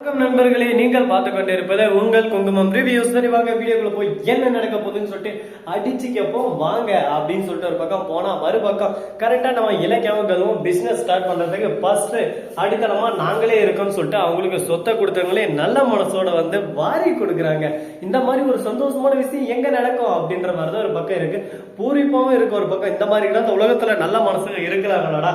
வணக்கம் நண்பர்களே நீங்கள் பார்த்து கொண்டிருப்பது உங்கள் குங்குமம் ரிவ்யூஸ். சரி வாங்க வீடியோக்குள்ள போய் என்ன நடக்க போகுதுன்னு சொல்லிட்டு அடிச்சுக்கப்போ வாங்க அப்படின்னு சொல்லிட்டு ஒரு பக்கம் போனா மறுபக்கம் கரெக்டா நம்ம இலக்கியாவும் பிசினஸ் ஸ்டார்ட் பண்றதுக்கு ஃபர்ஸ்ட் அடித்தளமா நாங்களே இருக்கோம்னு சொல்லிட்டு அவங்களுக்கு சொத்தை கொடுத்தவங்களே நல்ல மனசோட வந்து வாரி கொடுக்குறாங்க. இந்த மாதிரி ஒரு சந்தோஷமான விஷயம் எங்க நடக்கும் அப்படின்ற மாதிரி தான் ஒரு பக்கம் இருக்கு. பூரிப்பாவும் இருக்கு ஒரு பக்கம். இந்த மாதிரி இந்த உலகத்துல நல்ல மனசுங்க இருக்கிறாங்களாடா.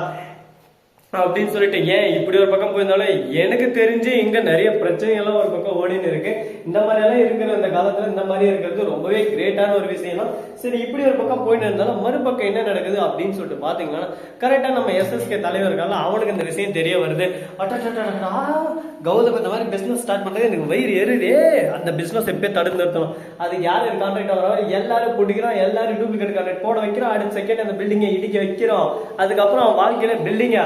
அப்படின்னு சொல்லிட்டு ஏன் இப்படி ஒரு பக்கம் போயிருந்தாலும் எனக்கு தெரிஞ்சு இங்க நிறைய பிரச்சனைகள்லாம் ஒரு பக்கம் ஓடின்னு இருக்கு. இந்த மாதிரி எல்லாம் இருக்கிற இந்த காலத்துல இந்த மாதிரி இருக்கிறது ரொம்பவே கிரேட்டான ஒரு விஷயம் தான் சரி இப்படி ஒரு பக்கம் போயிட்டு இருந்தாலும் மறுபக்கம் என்ன நடக்குது அப்படின்னு சொல்லிட்டு பாத்தீங்கன்னா கரெக்டா நம்ம எஸ்எஸ்கே தலைவர் அவனுக்கு இந்த விஷயம் தெரிய வருது. அட்டா கௌதம் இந்த மாதிரி பிசினஸ் ஸ்டார்ட் பண்றது எனக்கு வயிறு எருதே அந்த பிசினஸ் எப்பயே தடுத்து நிறுத்தணும். அது யாரு கான்ட்ராக்ட் வர எல்லாரும் பிடிக்கிறோம் எல்லாரும் டூப்ளிகேட் கான்ட்ராக்ட் போட வைக்கிறோம் அடுத்த செகண்ட் அந்த பில்டிங்கை இடிக்க வைக்கிறோம். அதுக்கப்புறம் அவன் வாழ்க்கையில பில்டிங்க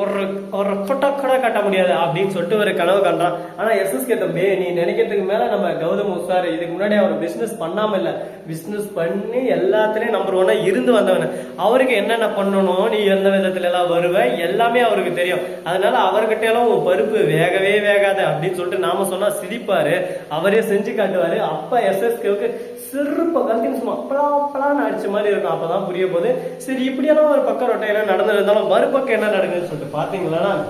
ஒரு ஒரு கொட்டா கூட கட்ட முடியாது அப்படின்னு சொல்லிட்டு ஒரு கனவு கண்டான் ஆனா எஸ்எஸ்கே தம்பி நீ நினைக்கிறதுக்கு மேல நம்ம கௌதம் உசார் இதுக்கு முன்னாடி அவர் பிசினஸ் பண்ணாம இல்ல. பிசினஸ் பண்ணி எல்லாத்துலயும் நம்பர் ஒன்னா இருந்து வந்தவன். அவருக்கு என்னென்ன பண்ணணும் நீ எந்த விதத்துல எல்லாம் வருவ எல்லாமே அவருக்கு தெரியும். அதனால அவர்கிட்ட எல்லாம் உன் பருப்பு வேகவே வேகாது அப்படின்னு சொல்லிட்டு நாம சொன்னா சிரிப்பாரு. அவரே செஞ்சு காட்டுவாரு. அப்ப எஸ்எஸ்கேவுக்கு சிறுப்ப கல்கின் சும்மா அப்பளா அப்பளான்னு அடிச்ச மாதிரி இருக்கும். அப்பதான் புரிய போகுது. சரி இப்படியெல்லாம் ஒரு பக்கம் ரொட்டையெல்லாம் நடந்து இருந்தாலும் மறுபக்கம் என்ன நடக்குதுன்னு சொல்லிட்டு பாத்தீங்களா?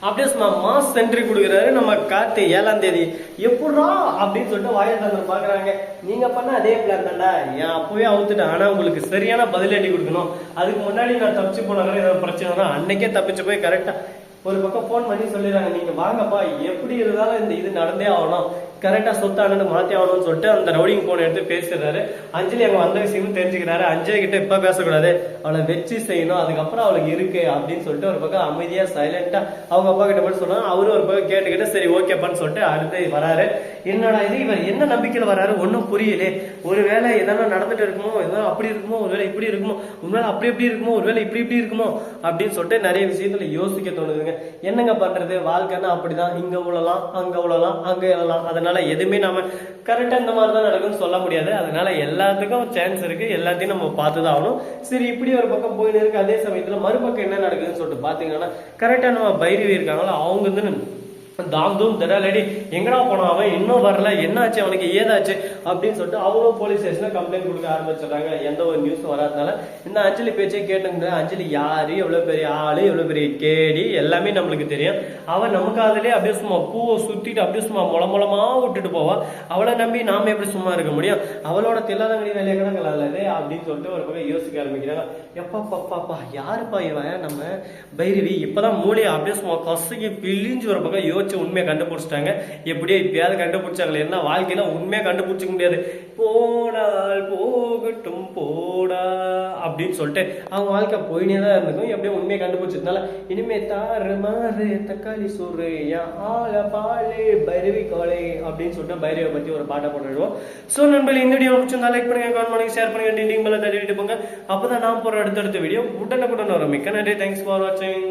அப்படியே மாஸ் சென்ட்ரி கொடுக்குறாரு நம்ம கார்த்தி ஏழாம் தேதி. எப்படா? அப்படின்னு சொல்லிட்டு வாயட்டாளர் பாக்குறாங்க. நீங்க பண்ண அதே பிளான் தான்டா. ஏன் அப்பவே அவுத்துட்டேன். ஆனா உங்களுக்கு சரியான பதிலடி கொடுக்கணும். அதுக்கு முன்னாடி நான் தப்பிச்சு போனாங்க ஏதாவது பிரச்சனை அன்னைக்கே தப்பிச்சு போய் கரெக்டா ஒரு பக்கம் ஃபோன் பண்ணி சொல்லிடுறாங்க. நீங்க வாங்கப்பா எப்படி இருந்தாலும் இந்த இது நடந்தே ஆகணும். கரெக்டா சொத்தானு மாத்தி ஆகணும்னு சொல்லிட்டு அந்த ரவுடிங் போன் எடுத்து பேசுறாரு அஞ்சலி அங்க வந்த விஷயமும் தெரிஞ்சுக்கிறாரு. அஞ்சலி கிட்ட இப்ப பேசக்கூடாது. அவளை வச்சு செய்யணும். அதுக்கப்புறம் அவளுக்கு இருக்கு அப்படின்னு சொல்லிட்டு ஒரு பக்கம் அமைதியா சைலண்டா அவங்க அப்பா கிட்ட போய் சொன்னாங்க. அவரும் ஒரு பக்கம் கேட்டுக்கிட்டு சரி ஓகேப்பான்னு சொல்லிட்டு அடுத்து வராரு. என்னடா இது? இவர் என்ன நம்பிக்கையில வராரு? ஒன்றும் புரியலே. ஒருவேளை எதனா நடந்துட்டு இருக்குமோ? எதனா அப்படி இருக்குமோ? ஒருவேளை இப்படி இருக்குமோ? உண்மையில அப்படி இப்படி இருக்குமோ? ஒருவேளை இப்படி இப்படி இருக்குமோ? அப்படின்னு சொல்லிட்டு நிறைய விஷயத்துல யோசிக்க தோணுதுங்க. என்னங்க பண்ணுறது வாழ்க்கைன்னா அப்படிதான். இங்க உழலாம் அங்க உழலாம் அங்க எழலாம். அதனால எதுவுமே நம்ம கரெக்டா இந்த மாதிரி தான் நடக்கும்னு சொல்ல முடியாது. அதனால எல்லாத்துக்கும் சான்ஸ் இருக்கு. எல்லாத்தையும் நம்ம பார்த்து தான் ஆகணும். சரி இப்படி ஒரு பக்கம் போயின்னு இருக்கு. அதே சமயத்துல மறுபக்கம் என்ன நடக்குதுன்னு சொல்லிட்டு பார்த்தீங்கன்னா கரெக்டா நம்ம பைரவி இருக்காங்களோ? அவங்க வந்து தாம் தூம் தடாலடி எங்கடா போனான் அவன்? இன்னும் வரல. என்னாச்சு அவனுக்கு? ஏதாச்சு? அப்படின்னு சொல்லிட்டு அவங்களும் போலீஸ் ஸ்டேஷன்ல கம்ப்ளைண்ட் கொடுக்க ஆரம்பிச்சிடுறாங்க. எந்த ஒரு நியூஸும் வராதனால. இந்த அஞ்சலி பேச்சை கேட்டுங்க அஞ்சலி யாரு? எவ்வளவு பெரிய ஆளு? எவ்வளவு பெரிய கேடி? எல்லாமே நம்மளுக்கு தெரியும். அவன் நமக்கு அதுலயே அப்படியே சும்மா பூவை சுத்திட்டு அப்படியே சும்மா முள முளமா விட்டுட்டு போவா. அவளை நம்பி நாம எப்படி சும்மா இருக்க முடியும்? அவளோட தில்லாதங்கடி வேலையை கூட நல்லது அப்படின்னு சொல்லிட்டு ஒரு பக்கம் யோசிக்க ஆரம்பிக்கிறாங்க. எப்பா பாப்பாப்பா யாருப்பா இவன்? நம்ம பைரவி. இப்பதான் மூளையை அப்படியே சும்மா கசுக்கி பிழிஞ்சு ஒரு பக்கம் வச்சு உண்மையை கண்டுபிடிச்சிட்டாங்க. எப்படியோ இப்பயாவது கண்டுபிடிச்சாங்களே என்ன வாழ்க்கையில உண்மையை கண்டுபிடிச்சிக்க முடியாது. போனால் போகட்டும் போடா அப்படின்னு சொல்லிட்டு அவங்க வாழ்க்கை போயினே தான் இருந்திருக்கும் எப்படியோ உண்மையை கண்டுபிடிச்சதுனால இனிமே தாறு மாறு தக்காளி சோறு என் ஆள பாலு பைரவி காலை அப்படின்னு சொல்லிட்டு பைரவை பத்தி ஒரு பாட்டை போட்டுடுவோம். ஸோ நண்பர்கள் இந்த வீடியோ பிடிச்சிருந்தா லைக் பண்ணுங்க கமெண்ட் பண்ணுங்க ஷேர் பண்ணுங்க டிண்டிங் மேலே தள்ளிட்டு போங்க. அப்பதான் நான் போற அடுத்தடுத்த வீடியோ உடனுக்குடன் வரும். மிக்க நன்றி. தேங்க்ஸ் ஃபார் வாட்சிங்